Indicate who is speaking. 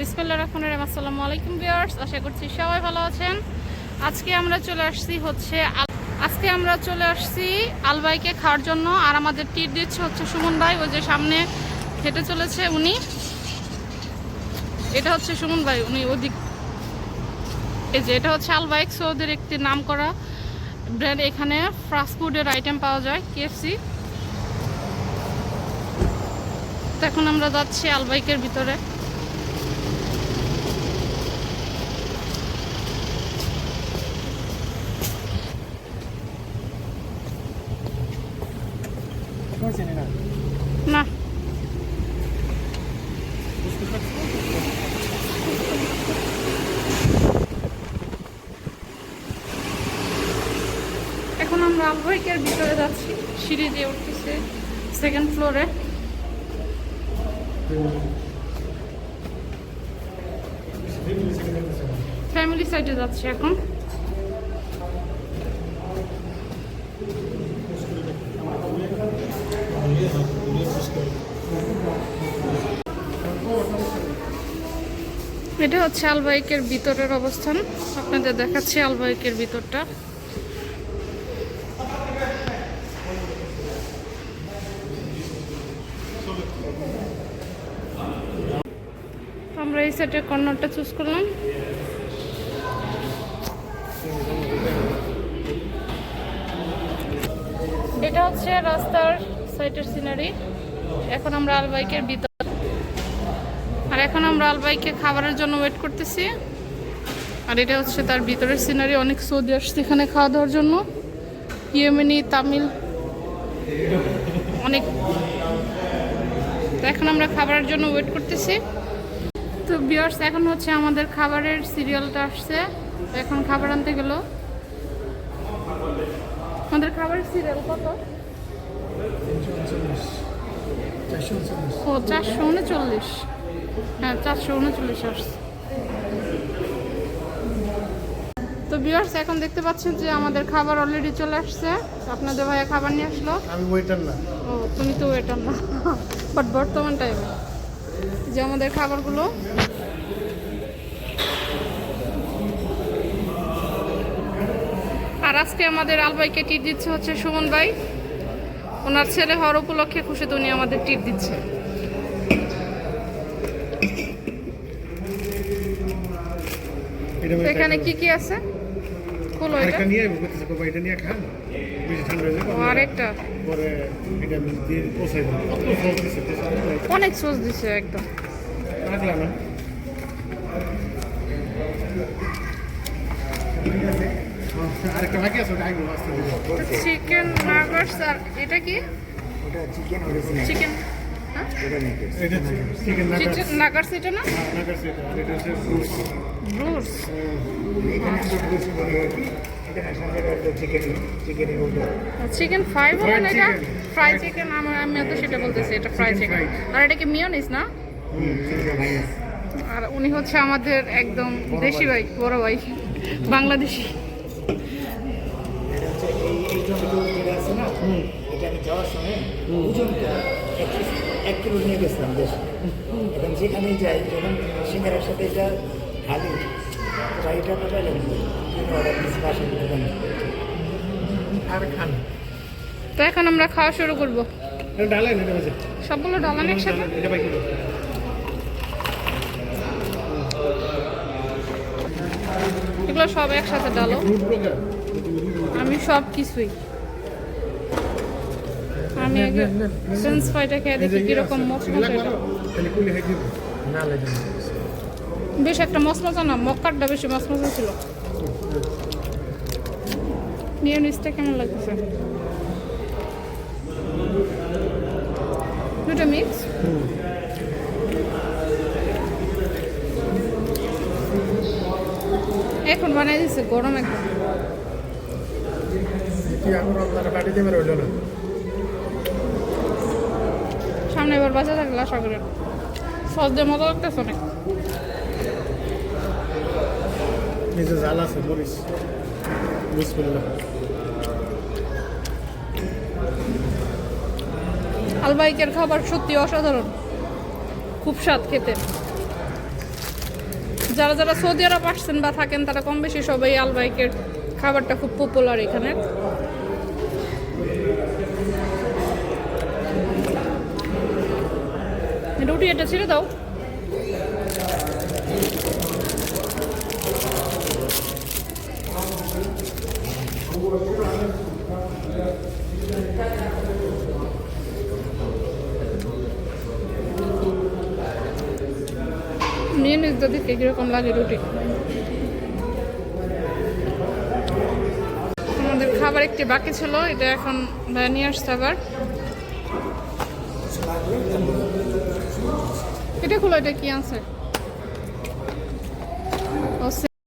Speaker 1: বিসমিল্লা রহমান রহিম। আসসালামু আলাইকুম ভিউয়ার্স, আশা করছি সবাই ভালো আছেন। আজকে আমরা চলে আসছি হচ্ছে আজকে আমরা চলে আসছি আলবাইকে খাওয়ার জন্য, আর আমাদের টিট দিচ্ছে হচ্ছে সুমন ভাই, ওই যে সামনে হেঁটে চলেছে উনি। এটা হচ্ছে সুমন ভাই, উনি ওদিক এই যে এটা হচ্ছে আলবাইক সৌদের একটি নাম করা ব্র্যান্ড এখানে ফাস্ট ফুডের আইটেম পাওয়া যায় কেএফসি এখন আমরা যাচ্ছি আলবাইকের ভিতরে। না। এখন আমরা আলবাইকের ভিতরে যাচ্ছি। সিঁড়ি দিয়ে উঠতেছে সেকেন্ড ফ্লোরে ফ্যামিলি সাইডে যাচ্ছি এখন। এটা হচ্ছে আলবাইকের ভিতরের অবস্থান। আপনাদের দেখাচ্ছি আলবাইকের ভিতরটা। আমরা এই সাইডের কর্নারটা চুজ করলাম। এটা হচ্ছে রাস্তার সাইটের সিনারি। এখন আমরা আলবাইকের ভিতর এখন আমরা আলবাইকে খাবারের জন্য ওয়েট করতেছি। আর এটা হচ্ছে তার ভিতরের সিনারি অনেক সৌদি আসছে এখানে খাওয়া দাওয়ার জন্য। ইয়েমেনি তামিল অনেক। তো এখন আমরা খাবারের জন্য ওয়েট করতেছি। তো বিয়ার্স এখন হচ্ছে আমাদের খাবারের সিরিয়ালটা আসছে। এখন খাবার আনতে গেল। আমাদের খাবারের সিরিয়াল কত? ও চারশো উনচল্লিশ। হ্যাঁ চারশো উনচল্লিশ আসছে। তো বিয়ার্স এখন দেখতে পাচ্ছেন যে আমাদের খাবার অলরেডি চলে আসছে। আপনাদের ভাইয়া খাবার নিয়ে আসলো।
Speaker 2: আমি ওয়েটার না।
Speaker 1: ও তুমি তো ওয়েটার না। বাট বর্তমান টাইমে যে আমাদের খাবারগুলো আর আজকে আমাদের আলবাইকে টিট দিচ্ছে হচ্ছে সুমন ভাই। ওনার ছেলে হওয়ার উপলক্ষে খুশিতে উনি আমাদের টিট দিচ্ছে
Speaker 2: এটা
Speaker 1: তো এখানে কি কি আছে? খোলো এটা।
Speaker 2: আরেকটা নিয়ে বলতেছে বাবা এটা নিয়ে খান বেশি ঠান্ডা হয়ে যাবে
Speaker 1: আরেকটা।
Speaker 2: পরে এটা আমি দিয়ে পোষাই দেবো কত সস দিছে
Speaker 1: অনেক সোস দিছে একদম।
Speaker 2: রাখলাম না
Speaker 1: চিকেন নাগার্স আর এটা কি?
Speaker 3: ওটা চিকেন অরিজিনাল
Speaker 1: চিকেন। না ব্রুস
Speaker 3: চিকেন
Speaker 1: ফ্রাই বলেন এটা? ফ্রাই চিকেন আমার আমি তো সেটা বলতেছি এটা ফ্রাই চিকেন। আর এটা কি মিওনিস না? আর উনি হচ্ছে আমাদের একদম দেশি ভাই বড় ভাই বাংলাদেশি।
Speaker 3: এটা আমি যাওয়ার সময় এক কিলো- নিয়ে গেছিলাম দেশে। এবং যেখানেই যাই যখন সিঙ্গারের সাথে এটা খালি গাড়িটা পাঠাইলাম
Speaker 2: আর খান।
Speaker 1: তো এখন আমরা খাওয়া শুরু করব।
Speaker 2: এটা এটা
Speaker 1: সবগুলো ডালান একসাথে?
Speaker 2: এটা।
Speaker 1: এগুলো সব একসাথে ডালো। আমি সব কিছুই। আমি আগে সেন্স ফ্রাইটা খেয়ে দেখি কীরকম এটা
Speaker 2: দিব
Speaker 3: না লাগে
Speaker 1: বেশ একটা মশমশা না মক্কারটা বেশি মশমশা ছিল। মিওনিসটা কেমন লাগতেছে? দুটো মিক্স এখন বানাই দিচ্ছে গরম একদম।
Speaker 2: কি এখন আপনারা বাড়ি না?
Speaker 1: সামনে এবার বাঁচা থাকলে আশা করি। দিয়ে মজা লাগতেছে অনেক।
Speaker 2: নিজে জাল আছে মরিস বিসমিল্লাহ
Speaker 1: আলবাইকের খাবার সত্যি অসাধারণ। খুব স্বাদ খেতে। যারা যারা সৌদি আরব আসছেন বা থাকেন তারা কম বেশি সবাই আলবাইকের খাবারটা খুব পপুলার এখানে রুটি এটা ছেড়ে দাও। নিয়ে দেখে কীরকম লাগে রুটি। আমাদের খাবার একটি বাকি ছিল, এটা এখন নিয়ে আসছে আবার। এটা খোলো এটা কি আছে